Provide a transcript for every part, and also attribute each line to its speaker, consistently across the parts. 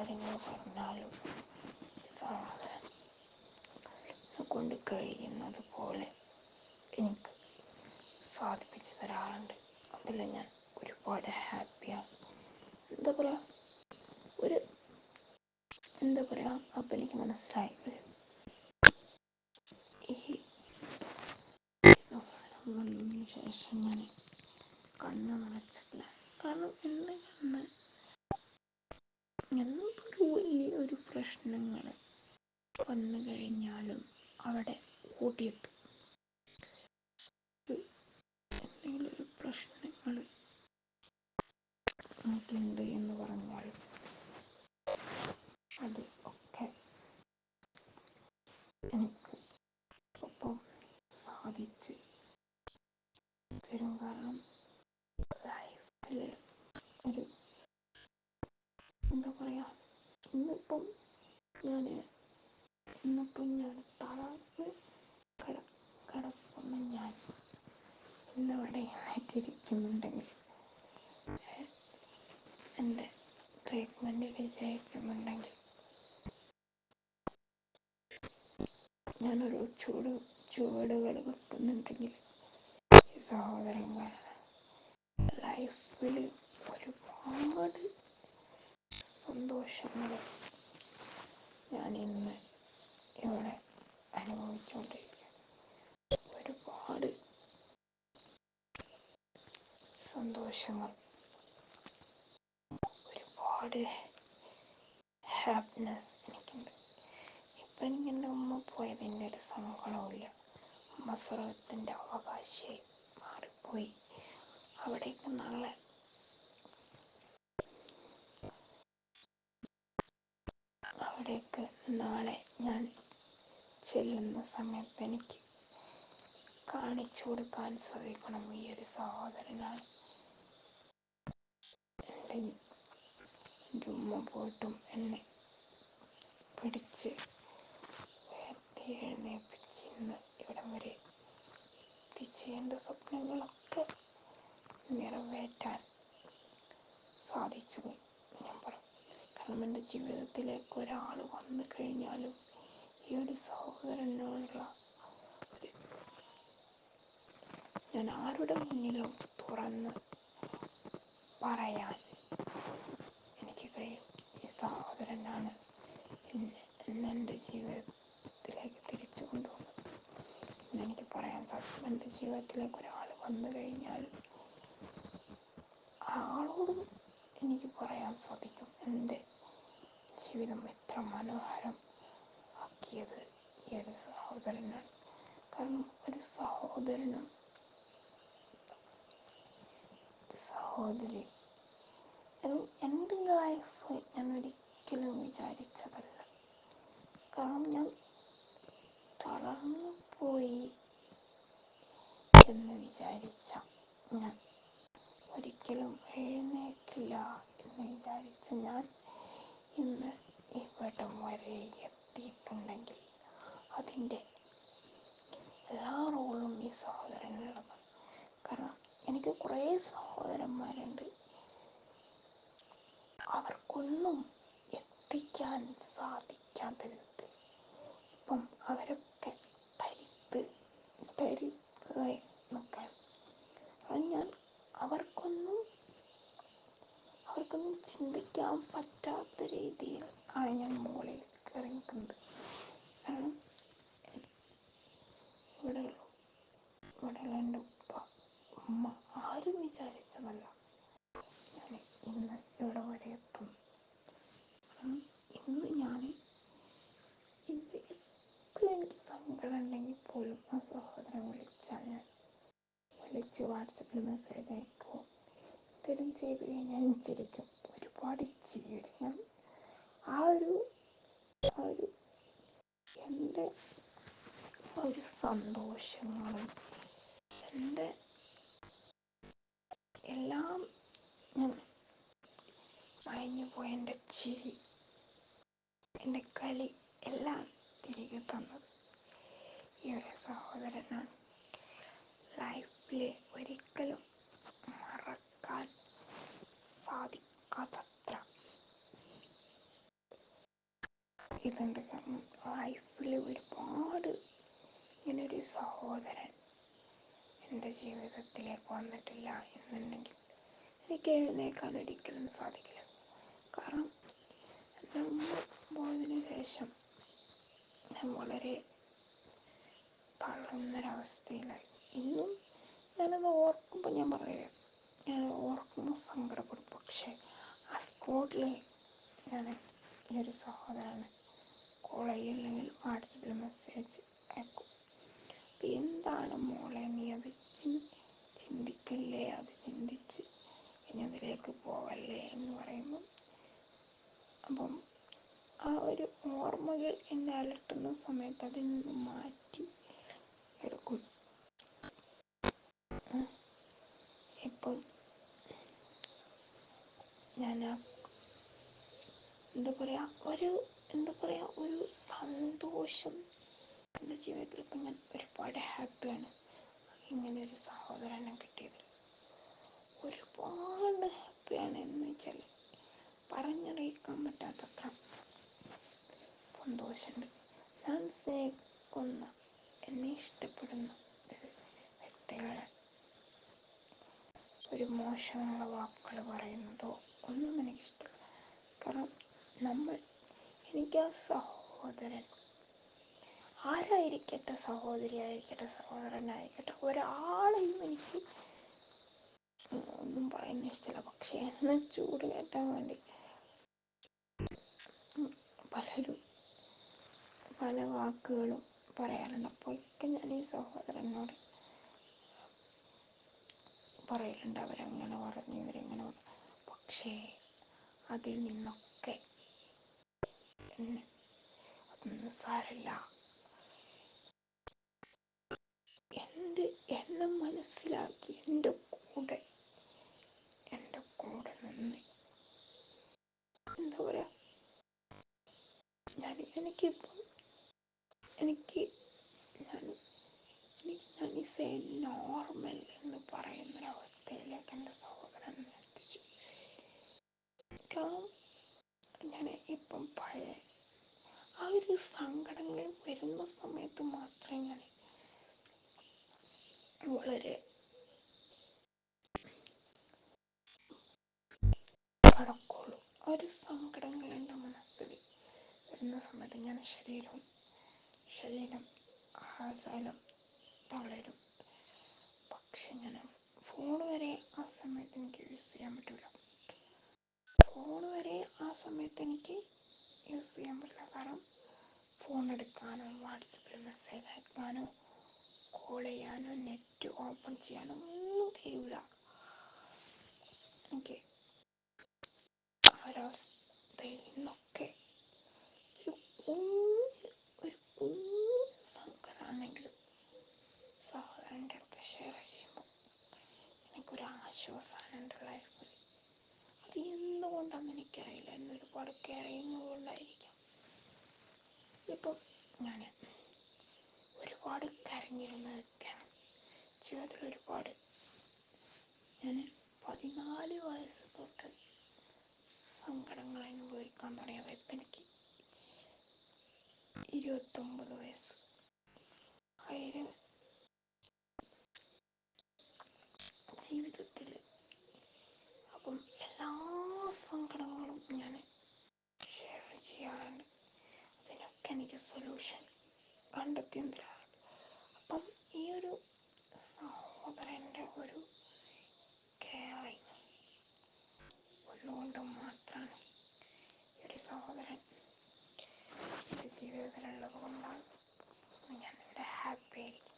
Speaker 1: കാര്യങ്ങൾ പറഞ്ഞാലും സഹോദരൻ കൊണ്ട് കഴിയുന്നത് പോലെ എനിക്ക് സാധിപ്പിച്ചു തരാറുണ്ട്. അതിൽ ഞാൻ ഒരുപാട് ഹാപ്പിയാണ്. എന്താ പറയുക ഒരു എന്താ പറയുക അപ്പം എനിക്ക് മനസ്സിലായി. ഈ സഹോദരൻ വന്നതിന് ശേഷം ഞാൻ കണ്ണ് നിറച്ചിട്ടില്ല കാരണം എന്നെ കണ്ണ് എന്തൊരു വലിയൊരു പ്രശ്നങ്ങൾ വന്നു കഴിഞ്ഞാലും അവിടെ ഓടിയെത്തും എന്തെങ്കിലും ഒരു പ്രശ്നങ്ങൾ നമുക്കുണ്ട് എന്ന് പറഞ്ഞാൽ അത് ഒക്കെ എനിക്ക് ഒപ്പം സാധിച്ച് തരും. കാരണം ലൈഫിൽ ഒരു എന്താ പറയുക ഇന്നിപ്പം ഞാൻ ഇന്നിപ്പം ഞാൻ തളർന്ന് കട കിടക്കുന്ന ഞാൻ ഇന്നിവിടെ എഴുന്നേറ്റിരിക്കുന്നുണ്ടെങ്കിൽ എന്റെ ട്രീറ്റ്മെന്റ് വിജയിക്കുന്നുണ്ടെങ്കിൽ ഞാനൊരു ചൂട് ചുവടുകൾ വെക്കുന്നുണ്ടെങ്കിൽ ഈ ലൈഫിൽ ഒരുപാട് സന്തോഷങ്ങൾ ഞാൻ ഇന്ന് ഇവിടെ അനുഭവിച്ചുകൊണ്ടിരിക്കുകയാണ്. ഒരുപാട് സന്തോഷങ്ങൾ ഒരുപാട് ഹാപ്പിനെസ് എനിക്കുണ്ട്. ഇപ്പം എനിക്ക് എന്റെ ഉമ്മ പോയതിന്റെ ഒരു സങ്കടമില്ല ഉമ്മ സ്വർഗത്തിന്റെ അവകാശിയായി മാറിപ്പോയി. അവിടേക്ക് നാളെ അവിടേക്ക് നാളെ ഞാൻ ചെല്ലുന്ന സമയത്ത് എനിക്ക് കാണിച്ചു കൊടുക്കാൻ സാധിക്കണം ഈ ഒരു സഹോദരനാണ്. എന്റെ എന്റെ ഉമ്മ പോയിട്ടും എന്നെ പിടിച്ച് വേണ്ടി എഴുന്നേൽപ്പിച്ച് ഇന്ന് ഇവിടം വരെ എത്തിച്ച് എന്റെ സ്വപ്നങ്ങളൊക്കെ നിറവേറ്റാൻ സാധിച്ചത് ഞാൻ പറയും കാരണം ജീവിതത്തിലേക്ക് ഒരാൾ വന്നു കഴിഞ്ഞാലും ഈ ഒരു സഹോദരനോടുള്ള ഞാൻ ആരുടെ മുന്നിലും തുറന്ന് പറയാൻ എനിക്ക് കഴിയും? ഈ സഹോദരനാണ് എന്നെ എന്നെ ജീവിതത്തിലേക്ക് തിരിച്ചു കൊണ്ടുവന്നത്. എനിക്ക് പറയാൻ സാധിക്കും. എന്റെ ജീവിതത്തിലേക്ക് ഒരാൾ വന്നു കഴിഞ്ഞാൽ ആളോടും എനിക്ക് പറയാൻ സാധിക്കും. എന്റെ ജീവിതം എത്ര മനോഹരം ആക്കിയത് ഈ ഒരു സഹോദരനാണ്. കാരണം ഒരു സഹോദരനും സഹോദരി എന്റെ ലൈഫ് ഞാൻ ഒരിക്കലും വിചാരിച്ചതല്ല. കാരണം ഞാൻ തളർന്നു പോയി എന്ന് വിചാരിച്ച ഞാൻ ഒരിക്കലും എഴുന്നേക്കില്ല എന്ന് വിചാരിച്ച ഞാൻ ഇന്ന് ഇവിടം വരെ എത്തിയിട്ടുണ്ടെങ്കിൽ അതിന്റെ എല്ലാ റോളും ഈ സഹോദരനുള്ളതാണ് കാരണം എനിക്ക് കുറേ സഹോദരന്മാരുണ്ട്. അവർക്കൊന്നും എത്തിക്കാൻ സാധിക്കാത്ത വിധത്തിൽ ഇപ്പം അവരൊക്കെ തരിത്ത് തരിത്തായി നിൽക്കുകയാണ് അത് ഞാൻ അവർക്കൊന്നും അവർക്കൊന്നും ചിന്തിക്കാൻ പറ്റാത്ത രീതിയിൽ ആണ് ഞാൻ മുകളിൽ കയറി നിൽക്കുന്നത് കാരണം ഇവിടെ ഇവിടെയുള്ള എന്റെ ഉപ്പ ഉമ്മ ആരും വിചാരിച്ചതല്ല. ഞാൻ ഇന്ന് ഇവിടെ വരെ എത്തും. ഇന്ന് ഞാൻ എത്ര എനിക്ക് സങ്കടം ഉണ്ടെങ്കിൽ പോലും ആ സഹോദരൻ വിളിച്ചാൽ ഞാൻ വിളിച്ച് വാട്സപ്പിൽ മെസ്സേജ് അയക്കും എന്തെങ്കിലും ചെയ്ത് കഴിഞ്ഞാൽ ചിരിക്കും ഒരുപാട് ചിരി വരും ആ ഒരു ആ ഒരു എന്റെ ഒരു സന്തോഷങ്ങളും എന്റെ എല്ലാം ഞാൻ മയങ്ങി പോയ എന്റെ ചിരി എന്റെ കളി എല്ലാം തിരികെ തന്നത് ഈ ഒരു സഹോദരനാണ്. ലൈഫിൽ ഒരിക്കലും മറക്കാൻ ഇതുണ്ട് കാരണം ലൈഫിൽ ഒരുപാട് ഇങ്ങനൊരു സഹോദരൻ എന്റെ ജീവിതത്തിലേക്ക് വന്നിട്ടില്ല എന്നുണ്ടെങ്കിൽ എനിക്ക് എഴുന്നേക്കാൻ ഒരിക്കലും സാധിക്കില്ല. കാരണം എന്റെ ഉമ്മ പോയതിനു ശേഷം ഞാൻ വളരെ തളർന്നൊരവസ്ഥയിലായി. ഇന്നും ഞാനത് ഓർക്കുമ്പോൾ ഞാൻ പറയില്ല ഞാൻ ഓർക്കുമ്പോൾ സങ്കടപ്പെടും. പക്ഷേ ആ സ്പോട്ടിൽ ഞാൻ ഈ ഒരു സഹോദരനെ കോൾ ചെയ്യില്ലെങ്കിൽ വാട്സപ്പിൽ മെസ്സേജ് അയക്കും. അപ്പം എന്താണ് മോളെ നീ അത് ചിന്തിക്കല്ലേ? അത് ചിന്തിച്ച് ഇനി അതിലേക്ക് പോവല്ലേ എന്ന് പറയുമ്പം അപ്പം ആ ഒരു ഓർമ്മകൾ എന്നെ അലട്ടുന്ന സമയത്ത് അതിൽ നിന്ന് മാറ്റി എടുക്കും. ഇപ്പം ഞാൻ എന്താ പറയുക ഒരു എന്താ പറയുക ഒരു സന്തോഷം എന്റെ ജീവിതത്തിൽ ഇപ്പം ഞാൻ ഒരുപാട് ഹാപ്പിയാണ്. ഇങ്ങനെ ഒരു സഹോദരനെ കിട്ടിയതിൽ. ഒരുപാട് ഹാപ്പിയാണ് എന്ന് വെച്ചാൽ പറഞ്ഞറിയിക്കാൻ പറ്റാത്തത്ര സന്തോഷമുണ്ട്. ഞാൻ സ്നേഹിക്കുന്ന എന്നെ ഇഷ്ടപ്പെടുന്ന വ്യക്തികളെ ഒരു മോശമുള്ള വാക്കുകൾ പറയുന്നതോ ഒന്നും എനിക്കിഷ്ടമില്ല. കാരണം നമ്മൾ എനിക്ക് ആ സഹോദരൻ ആരായിരിക്കട്ടെ സഹോദരി ആയിരിക്കട്ടെ സഹോദരനായിരിക്കട്ടെ? ഒരാളെയും എനിക്ക് ഒന്നും പറയുന്ന ഇഷ്ടമല്ല പക്ഷെ എന്നെ ചൂട് കയറ്റാൻ വേണ്ടി പലരും പല വാക്കുകളും പറയാറുണ്ട്. അപ്പോഴൊക്കെ ഞാൻ ഈ സഹോദരനോട് പറയലുണ്ട്. അവരങ്ങനെ പറഞ്ഞു ഇവരെങ്ങനെ പറഞ്ഞു. പക്ഷേ അതിൽ നിന്നൊക്കെ അതൊന്നും സാരല്ല. എന്റെ എന്നെ മനസ്സിലാക്കി എന്റെ കൂടെ എന്റെ കൂടെ നിന്ന്. എന്താ പറയുക ഞാൻ എനിക്കിപ്പം എനിക്ക് ഞാൻ എനിക്ക് ഞാൻ ഈ സേ നോർമൽ എന്ന് പറയുന്നൊരവസ്ഥയിലേക്ക് എന്റെ സഹോദരൻ എത്തിച്ചു. കാരണം ഞാൻ ഇപ്പം പഴയ ആ ഒരു സങ്കടങ്ങൾ വരുന്ന സമയത്ത് മാത്രമേ ഞാൻ വളരെ കടക്കുള്ളൂ. ആ ഒരു സങ്കടങ്ങൾ എന്റെ മനസ്സിൽ വരുന്ന സമയത്ത് ഞാൻ ശരീരം ശരീരം ആസാനം തളരും. പക്ഷെ ഞാൻ ഫോൺ വരെ ആ സമയത്ത് എനിക്ക് യൂസ് ചെയ്യാൻ പറ്റില്ല ഫോൺ വരെ ആ സമയത്ത് എനിക്ക് യൂസ് ചെയ്യാൻ പറ്റില്ല. കാരണം ഫോൺ എടുക്കാനോ വാട്സപ്പിൽ മെസ്സേജ് അയക്കാനോ കോൾ ചെയ്യാനോ നെറ്റ് ഓപ്പൺ ചെയ്യാനോ ഒന്നും കഴിയില്ല ആ ഒരവസ്ഥയിൽ നിന്നൊക്കെ ഒരു കുഞ്ഞ് ഒരു കുഞ്ഞ് സങ്കടമാണെങ്കിലും സഹോദരന്റെ അടുത്ത് ഷെയർ ചെയ്യുമ്പോൾ എനിക്കൊരു എന്റെ ലൈഫിൽ അത് എന്തുകൊണ്ടാണെന്ന് എനിക്കറിയില്ല. എന്നെ ഒരുപാട് കെയർ ചെയ്യുന്നതുകൊണ്ടായിരിക്കാം ഇപ്പം ഞാൻ ഒരുപാട് കരഞ്ഞിരുന്ന വ്യക്തിയാണ് ജീവിതത്തിൽ ഒരുപാട്. ഞാൻ പതിനാല് വയസ്സ് തൊട്ട് സങ്കടങ്ങൾ അനുഭവിക്കാൻ തുടങ്ങിയത്. ഇപ്പം എനിക്ക് ഇരുപത്തൊമ്പത് വയസ്സ്. ആയിരം ജീവിതത്തിൽ അപ്പം എല്ലാ സങ്കടങ്ങളും ഞാൻ ഷെയർ ചെയ്യാറുണ്ട് അതിനൊക്കെ എനിക്ക് സൊല്യൂഷൻ കണ്ടെത്തി തരാറുണ്ട് അപ്പം ഈ ഒരു സഹോദരന്റെ ഒരു കെയറിങ് ഒന്നുകൊണ്ട് മാത്രമാണ് ഈ ഒരു സഹോദരൻ എന്റെ ജീവിതത്തിലുള്ളത് കൊണ്ടാണ് ഞാൻ ഇവിടെ ഹാപ്പി ആയിരിക്കും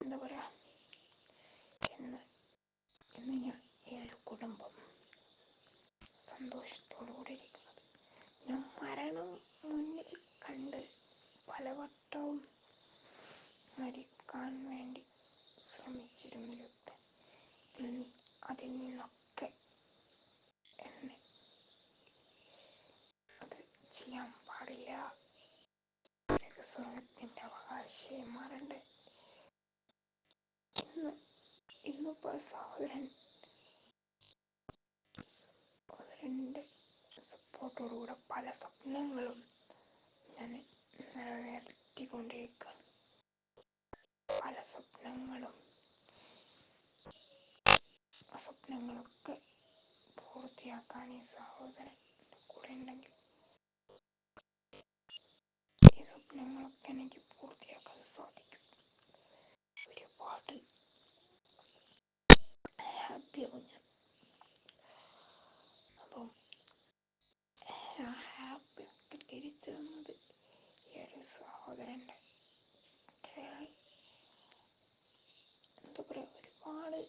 Speaker 1: എന്താ പറയുക ഇന്ന് ഇന്ന് ഞാൻ ഈ ഒരു കുടുംബം സന്തോഷത്തോടു കൂടി ഇരിക്കുന്നത് ഞാൻ മരണം മുന്നിൽ കണ്ട് പലവട്ടവും മരിക്കാൻ വേണ്ടി നി- അതിൽ നിന്നൊക്കെ എന്നെ അത് ചെയ്യാൻ പാടില്ല. എനിക്ക് സ്വർഗത്തിന്റെ അവകാശിയായി മാറണ്ടേ? ഇന്ന് ഇന്നിപ്പോൾ സഹോദരൻ സഹോദരന്റെ സപ്പോർട്ട് സപ്പോർട്ടോടുകൂടെ പല സ്വപ്നങ്ങളും ഞാൻ നിറവേറ്റിക്കൊണ്ടിരിക്കുകയാണ് പല സ്വപ്നങ്ങളും സ്വപ്നങ്ങളൊക്കെ പൂർത്തിയാക്കാൻ ഈ സഹോദരൻ കൂടെ ഉണ്ടെങ്കിൽ ഈ സ്വപ്നങ്ങളൊക്കെ എനിക്ക് പൂർത്തിയാക്കാൻ സാധിക്കും ഒരുപാട് ഹാപ്പിയാവും ഞാൻ അപ്പം ആ ഹാപ്പിയൊക്കെ തിരിച്ചു തന്നത് ഈ ഒരു സഹോദരന്റെ കെയർ എന്താ പറയുക ഒരുപാട്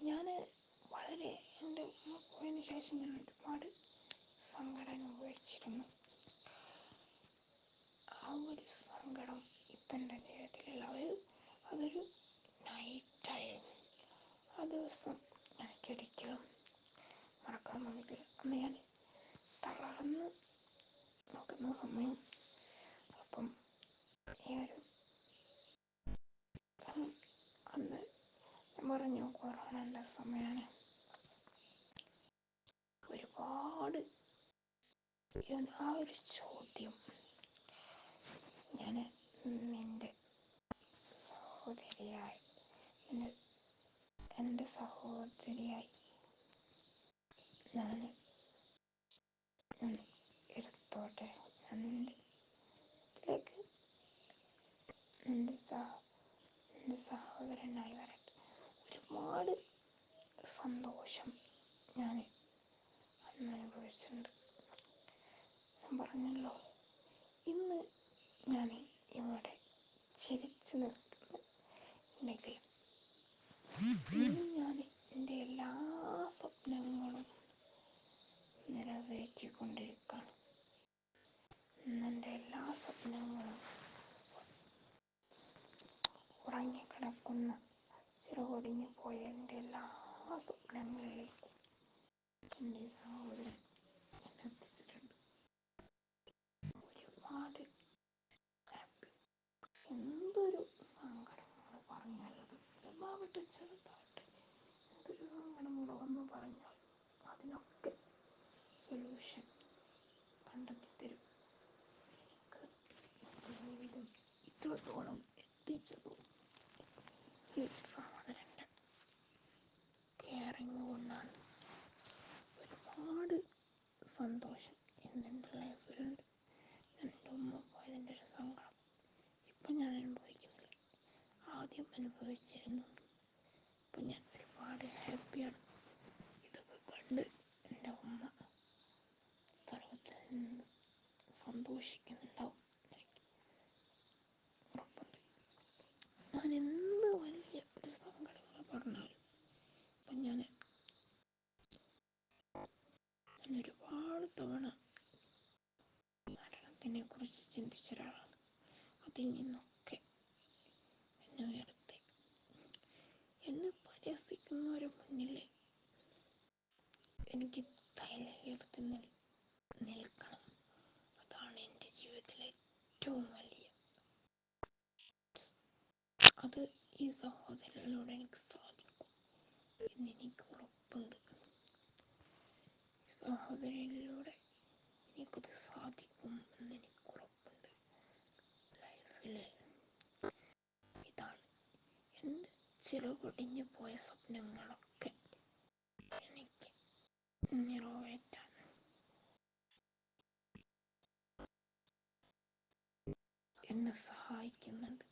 Speaker 1: ഞാൻ വളരെ എന്റെ ഉമ്മ പോയതിന് ശേഷം ഞാൻ ഒരുപാട് അനുഭവിച്ചിരുന്നു ആ ഒരു സങ്കടം ഇപ്പം എന്റെ ജീവിതത്തിലുള്ള ഒരു അതൊരു നൈറ്റായിരുന്നു ആ ദിവസം എനിക്കൊരിക്കലും മറക്കാൻ പറ്റില്ല അന്ന് ഞാൻ തളർന്ന് നോക്കുന്ന സമയം അപ്പം ഈ ഒരു അന്ന് ഞാൻ പറഞ്ഞു കൊറോണന്റെ സമയമാണ് ഒരുപാട് ആ ഒരു ചോദ്യം ഞാൻ എന്റെ സഹോദരിയായി നിന്റെ എന്റെ സഹോദരിയായി ഞാൻ ഞാൻ എടുത്തോട്ടെ? ഞാൻ എന്റെ ഇതിലേക്ക് എന്റെ സഹ എന്റെ സഹോദരനായി വരട്ടെ. ഒരുപാട് സന്തോഷം ഞാൻ അന്ന് അനുഭവിച്ചിട്ടുണ്ട്. ഞാൻ പറഞ്ഞല്ലോ. ഇന്ന് ഞാൻ ഇവിടെ ചിരിച്ചു നിൽക്കുന്നുണ്ടെങ്കിൽ ഇന്ന് ഞാൻ എന്റെ എല്ലാ സ്വപ്നങ്ങളും നിറവേറ്റിക്കൊണ്ടിരിക്കുകയാണ്. ഇന്ന് എന്റെ എല്ലാ സ്വപ്നങ്ങളും ഉറങ്ങിക്കിടക്കുന്ന ചിറകൊടിഞ്ഞു പോയ എന്റെ എല്ലാ സ്വപ്നങ്ങളിലേക്കും എന്റെ സഹോദരൻ വലുതാവട്ടെ ചെറുതാവട്ടെ എന്തൊരു സങ്കടങ്ങൾ വന്ന് പറഞ്ഞാൽ അതിനൊക്കെ സൊല്യൂഷൻ കണ്ടെത്തി തരും എനിക്ക് ജീവിതം ഇത്രത്തോളം എത്തിച്ചതും ഈ സഹോദരന്റെ കെയറിങ് കൊണ്ടാണ്. ഒരുപാട് സന്തോഷം ഇന്നെന്റെ ലൈഫിലുണ്ട് എന്റെ ഉമ്മ പോയതിന്റെ ഒരു സങ്കടം ഇപ്പം ഞാൻ അനുഭവിക്കുന്നില്ല ആദ്യം അനുഭവിച്ചിരുന്നു. അപ്പം ഞാൻ ഒരുപാട് ഹാപ്പിയാണ് ഇതൊക്കെ കണ്ട് എന്റെ ഉമ്മ സ്വർഗത്തിൽ നിന്ന് സന്തോഷിക്കുന്നുണ്ടാവും എനിക്ക് ഉറപ്പുണ്ട് ഞാൻ എന്ത് വലിയ ഒരു സങ്കടങ്ങൾ പറഞ്ഞാലും ഇപ്പം ഞാൻ ഞാൻ ഒരുപാട് തവണ മരണത്തിനെ കുറിച്ച് ചിന്തിച്ച ഒരാളാണ് അതിൽ നിന്നൊക്കെ എന്നെ ഉയർത്തി എന്നെ പരിഹസിക്കുന്നവരുടെ മുന്നിൽ എനിക്ക് ധൈര്യത്തിൽ നിൽ നിൽക്കണം. അതാണ് എന്റെ ജീവിതത്തിലെ ഏറ്റവും വലിയ അത് ഈ സഹോദരനിലൂടെ എനിക്ക് സാധിക്കും എന്ന് എനിക്ക് ഉറപ്പുണ്ട്. സഹോദരനിലൂടെ എനിക്കത് സാധിക്കും എന്ന് എനിക്ക് ഉറപ്പുണ്ട്. ലൈഫിലെ ഇതാണ്. എന്റെ ചിറകൊടിഞ്ഞു പോയ നിറവേറ്റാൻ എന്നെ സഹായിക്കുന്നുണ്ട്